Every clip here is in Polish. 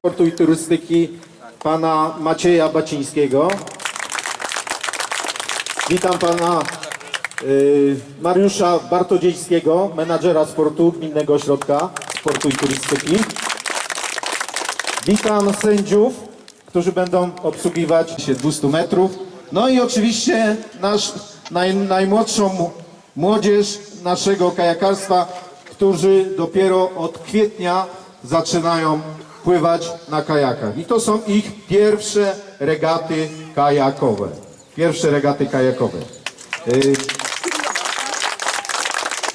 Sportu i Turystyki pana Macieja Bacińskiego. Witam pana y, Mariusza Bartodziejskiego, menadżera sportu Gminnego Ośrodka Sportu i Turystyki. Witam sędziów, którzy będą obsługiwać się 200 metrów. No i oczywiście nasz naj, najmłodszą młodzież naszego kajakarstwa, którzy dopiero od kwietnia zaczynają pływać na kajakach. I to są ich pierwsze regaty kajakowe. Pierwsze regaty kajakowe. Y,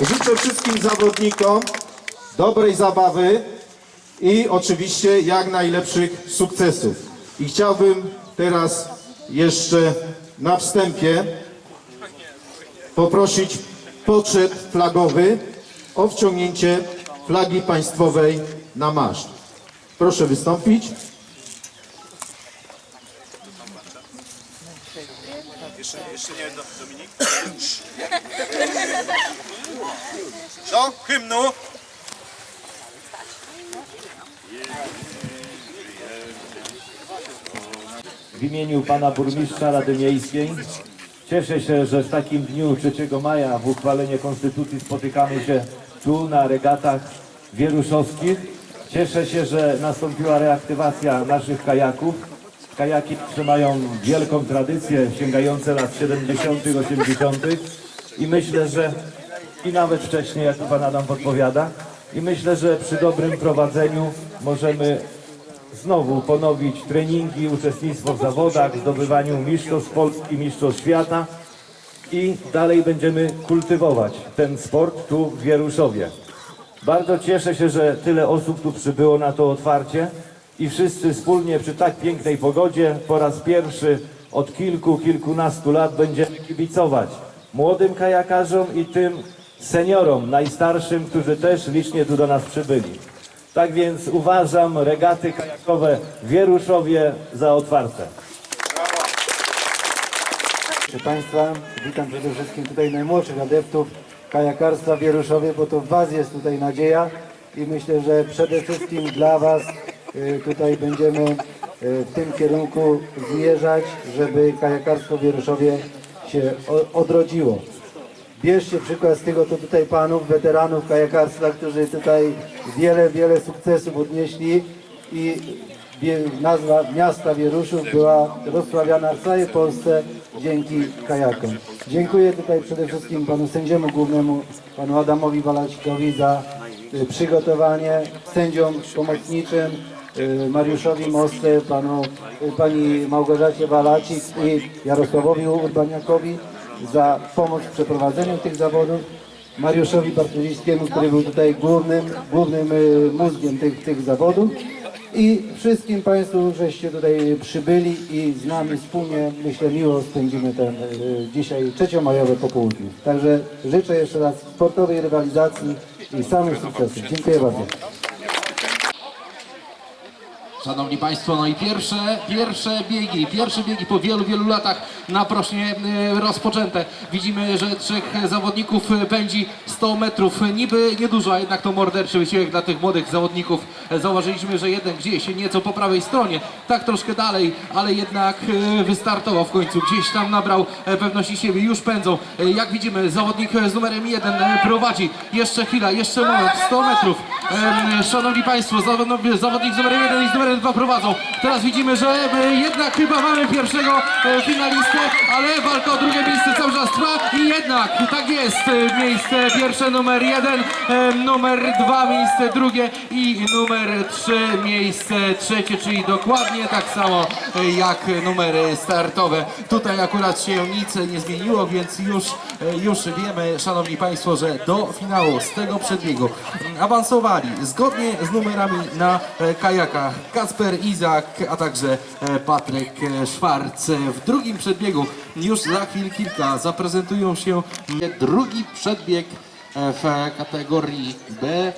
Życzę wszystkim zawodnikom dobrej zabawy i oczywiście jak najlepszych sukcesów. I chciałbym teraz jeszcze na wstępie poprosić poczet flagowy o wciągnięcie flagi państwowej na maszt. Proszę wystąpić. Jeszcze, jeszcze nie Dominik. Co? Hymnu? W imieniu pana burmistrza Rady Miejskiej cieszę się, że w takim dniu 3 maja w uchwalenie Konstytucji spotykamy się tu na regatach wieruszowskich. Cieszę się, że nastąpiła reaktywacja naszych kajaków. Kajaki trzymają wielką tradycję sięgające lat 70., 80. i myślę, że i nawet wcześniej, jak pan Adam podpowiada, i myślę, że przy dobrym prowadzeniu możemy znowu ponowić treningi, uczestnictwo w zawodach, zdobywaniu mistrzostw Polski, mistrzostw świata i dalej będziemy kultywować ten sport tu w Wieruszowie. Bardzo cieszę się, że tyle osób tu przybyło na to otwarcie i wszyscy wspólnie przy tak pięknej pogodzie po raz pierwszy od kilku, kilkunastu lat będziemy kibicować młodym kajakarzom i tym seniorom, najstarszym, którzy też licznie tu do nas przybyli. Tak więc uważam regaty kajakowe w Wieruszowie za otwarte. Proszę Państwa, witam przede wszystkim tutaj najmłodszych adeptów kajakarstwa w Wieruszowie, bo to w Was jest tutaj nadzieja i myślę, że przede wszystkim dla Was y, tutaj będziemy y, w tym kierunku zmierzać, żeby kajakarstwo w się odrodziło. Bierzcie przykład z tego, to tutaj panów, weteranów kajakarstwa, którzy tutaj wiele, wiele sukcesów odnieśli i nazwa miasta Wieruszów była rozprawiana w całej Polsce dzięki kajakom. Dziękuję tutaj przede wszystkim panu sędziemu głównemu, panu Adamowi Walacikowi za y, przygotowanie, sędziom pomocniczym, y, Mariuszowi Mosce, panu, y, pani Małgorzacie Walacik i Jarosławowi Urbaniakowi za pomoc w przeprowadzeniu tych zawodów. Mariuszowi Bartolińskiemu, który był tutaj głównym, głównym mózgiem tych, tych zawodów. I wszystkim Państwu, żeście tutaj przybyli i z nami wspólnie, myślę, miło spędzimy ten y, dzisiaj trzeciomajowe popołudnie. Także życzę jeszcze raz sportowej rywalizacji i samych sukcesów. Dziękuję bardzo. Szanowni Państwo, no i pierwsze, pierwsze biegi, pierwsze biegi po wielu, wielu latach naprośnie e, rozpoczęte. Widzimy, że trzech zawodników pędzi 100 metrów. Niby niedużo, a jednak to morderczy wysiłek dla tych młodych zawodników. Zauważyliśmy, że jeden gdzieś nieco po prawej stronie, tak troszkę dalej, ale jednak e, wystartował w końcu. Gdzieś tam nabrał e, pewności siebie, już pędzą. Jak widzimy, zawodnik z numerem 1 e, prowadzi. Jeszcze chwila, jeszcze moment, 100 metrów. Szanowni Państwo, zawodnik numerem 1 i z numerem 2 prowadzą. Teraz widzimy, że jednak chyba mamy pierwszego e, finalistę, ale walka o drugie miejsce cały czas trwa i jednak tak jest. e, Miejsce pierwsze numer 1, numer 2 miejsce drugie i numer 3 miejsce trzecie, czyli dokładnie tak samo e, jak numery startowe. Tutaj akurat się nic nie zmieniło, więc już, już wiemy, Szanowni Państwo, że do finału z tego przedbiegu zgodnie z numerami na e, kajakach Kasper Izak, a także e, Patryk e, Szwarc. W drugim przedbiegu już za chwil kilka zaprezentują się drugi przedbieg w kategorii B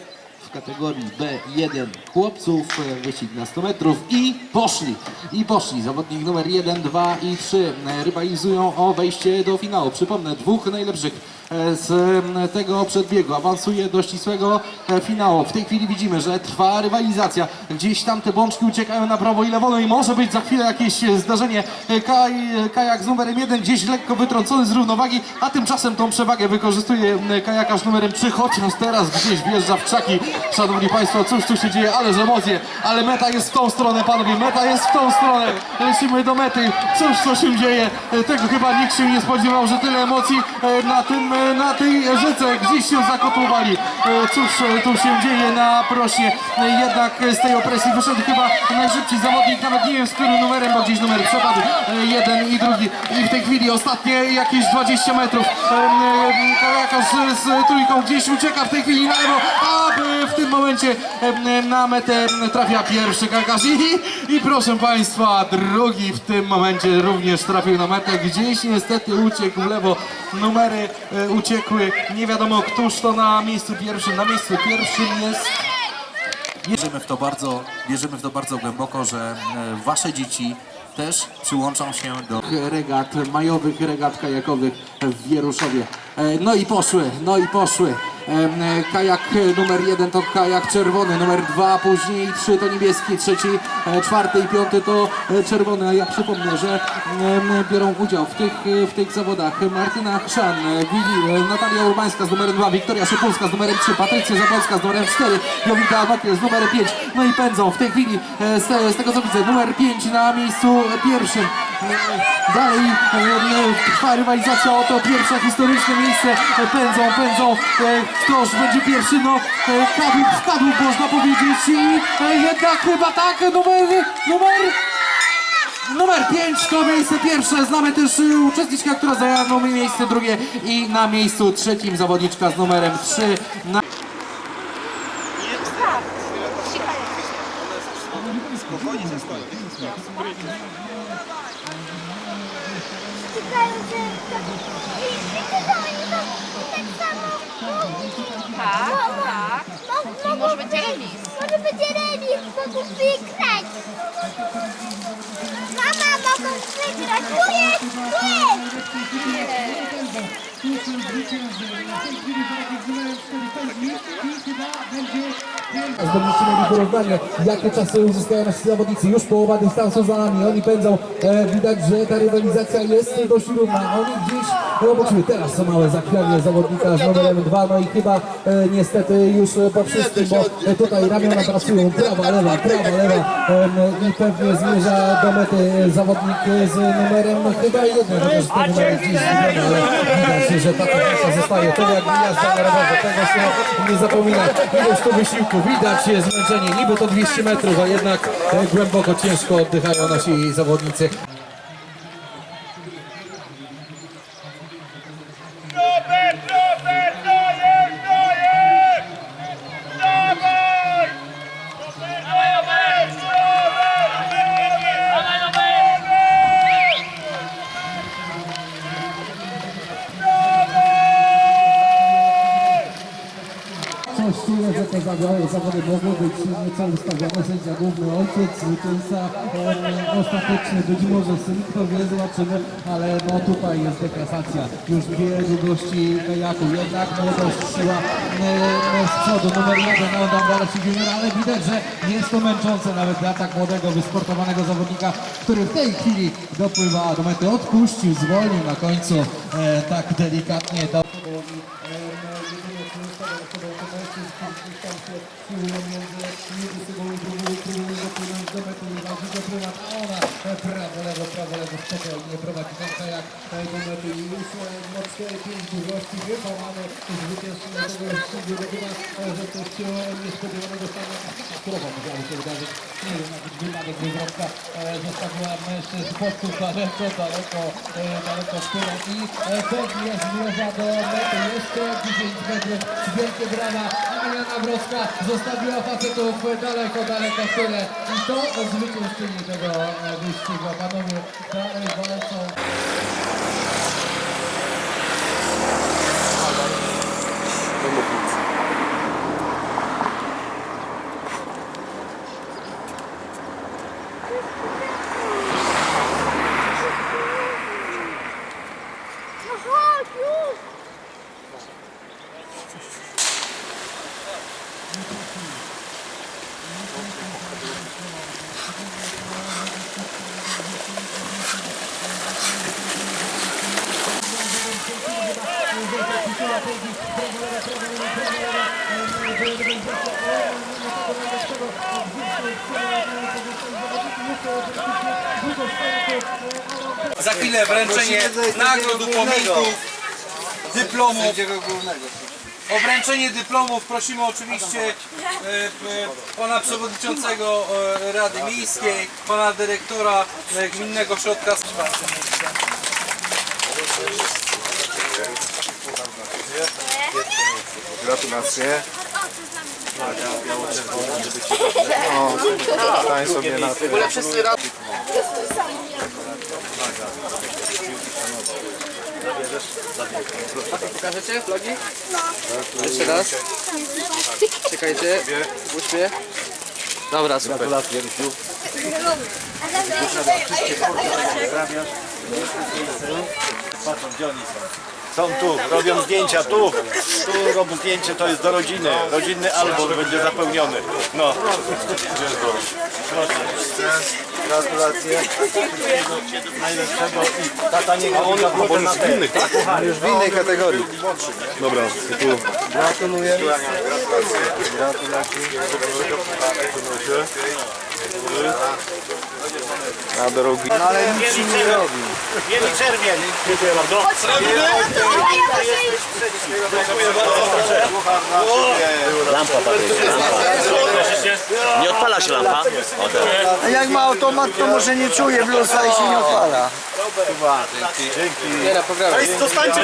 w kategorii B1 chłopców, wyścig na 100 metrów i poszli, i poszli. Zawodnik numer 1, 2 i 3 e, rywalizują o wejście do finału. Przypomnę, dwóch najlepszych z m, tego przedbiegu awansuje do ścisłego e, finału. W tej chwili widzimy, że trwa rywalizacja. Gdzieś tam te bączki uciekają na prawo i lewo, no i może być za chwilę jakieś e, zdarzenie. E, Kaj, e, kajak z numerem 1 gdzieś lekko wytrącony z równowagi, a tymczasem tą przewagę wykorzystuje kajakarz numerem 3, chociaż teraz gdzieś wjeżdża w krzaki. Szanowni Państwo, cóż tu się dzieje, ależ emocje, ale meta jest w tą stronę, panowie, meta jest w tą stronę. Lecimy do mety, cóż co się dzieje, E, tego chyba nikt się nie spodziewał, że tyle emocji e, na, tym, e, na tej rzece gdzieś się zakotłowali. E, Cóż e, tu się dzieje na prośnie, E, jednak z tej opresji wyszedł chyba najszybciej zawodnik, nawet nie wiem z którym numerem, bo gdzieś numer przepadł, jeden i drugi. I w tej chwili ostatnie jakieś 20 metrów. Kajakarz z trójką gdzieś ucieka w tej chwili na lewo, aby w tym momencie na metę trafia pierwszy kajakarz i, i proszę Państwa, drugi w tym momencie również trafił na metę. Gdzieś niestety uciekł w lewo, numery uciekły. Nie wiadomo któż to na miejscu pierwszym. Na miejscu pierwszym jest Wierzymy w to bardzo, wierzymy w to bardzo głęboko, że e, wasze dzieci też przyłączą się do regat, majowych regat kajakowych w Wieruszowie. E, No i poszły, no i poszły. E, Kajak e, numer jeden to kajak czerwony, numer dwa, później trzy to niebieski, trzeci, e, czwarty i piąty to czerwony. A ja przypomnę, że biorą udział w tych, w tych zawodach Martyna Chrzan, Wili, e, Natalia Urbańska z numerem dwa, Wiktoria Szepulska z numerem trzy, Patrycja Zapolska z numerem cztery, Jowita Wakiel z numerem pięć. No i pędzą w tej chwili, z, z tego co widzę, numer pięć na miejscu pierwszym. Dalej trwa rywalizacja o to pierwsze historyczne miejsce. Pędzą, pędzą. E, Ktoś będzie pierwszy, no e, kadłub w kadłub można powiedzieć i e, jednak chyba tak, numer, numer Numer 5 to miejsce pierwsze. Znamy też y, uczestniczkę, która zajęła miejsce drugie i na miejscu trzecim zawodniczka z numerem 3. Na... Tak, tak. I może będzie remis. Może będzie remis, mogą wygrać. Mama, mogą wygrać. Tu jest, tu jest. Zdobyliście mieli porównanie, jakie czasy uzyskają nasi zawodnicy. Już połowa dystansu za nami, oni pędzą. E, widać, że ta rywalizacja jest dość równa. Oni gdzieś zobaczymy teraz są małe zachwianie zawodnika z numerem 2. No i chyba e, niestety już po wszystkim, bo e, tutaj ramiona pracują prawa, lewa, prawa, lewa em, i pewnie zmierza do mety zawodnik z numerem chyba jeden, chociaż ten numer ale widać, że ta tendencja zostaje. To jak jazda na rowerze, tego się nie zapomina. Ileż to wysiłku, widać zmęczenie, niby to 200 metrów, a jednak e, głęboko, ciężko oddychają nasi zawodnicy. Robert, Robert, to jest, to jest! Dawaj! Robert, Robert, Robert! Coś czuję, że te zawody, zawody mogły nieco ustawione. Sędzia główny ojciec, zwycięzca e, ostateczny, być może syn, kto wie, zobaczymy, ale no tutaj jest deklasacja. Już dwie długości kajaku, jednak młodość, siła e, z przodu, numer jeden, Adam Walewski Junior, ale widać, że jest to męczące nawet dla tak młodego, wysportowanego zawodnika, który w tej chwili dopływa do mety, odpuścił, zwolnił na końcu e, tak delikatnie. Do... Prawo, lewo, prawo, lewo, spokojnie prowadzi ten kajak do mety i już no 4-5 długości wywołane zwycięstwo tego wyścigu, chyba, że coś się niespodziewanego stanie katastrofa musiało się wydarzyć. Nie wiem, jakiś wypadek wywrotka zostawiła mężczyzn podków daleko, daleko, daleko w tyle i pewnie zmierza do mety jeszcze 10 metrów. Brawa, Ania Nawrocka zostawiła facetów daleko, daleko w tyle i to zwyciężczyni tego e, wyścigu. Panowie dalej walczą. Za chwilę wręczenie nagród, upominków, dyplomów. O dyplomów prosimy oczywiście e, pana przewodniczącego e, Rady Miejskiej, pana dyrektora e, Gminnego Środka Wsparcia. Gratulacje. Stań sobie na tym. Pokażecie vlogi? No. Jeszcze raz. Czekajcie. Uśmiech. Dobra, super. Patrzą, gdzie oni są. Są tu, robią zdjęcia, tu. Tu robią zdjęcie, to jest do rodziny. Rodzinny album będzie zapełniony. No. Gratulacje. Najlepszego i tata nie go on może na ten. Już w innej kategorii. Dobra, tu. Gratuluję. Na drogi. No ale nic ci nie robi. Mieli czerwień. Dziękuję bardzo. Lampa Nie odpala się lampa? A jak ma automat, to może nie czuje bluesa i się nie odpala. Dzięki. Nie, na programie. Zostańcie.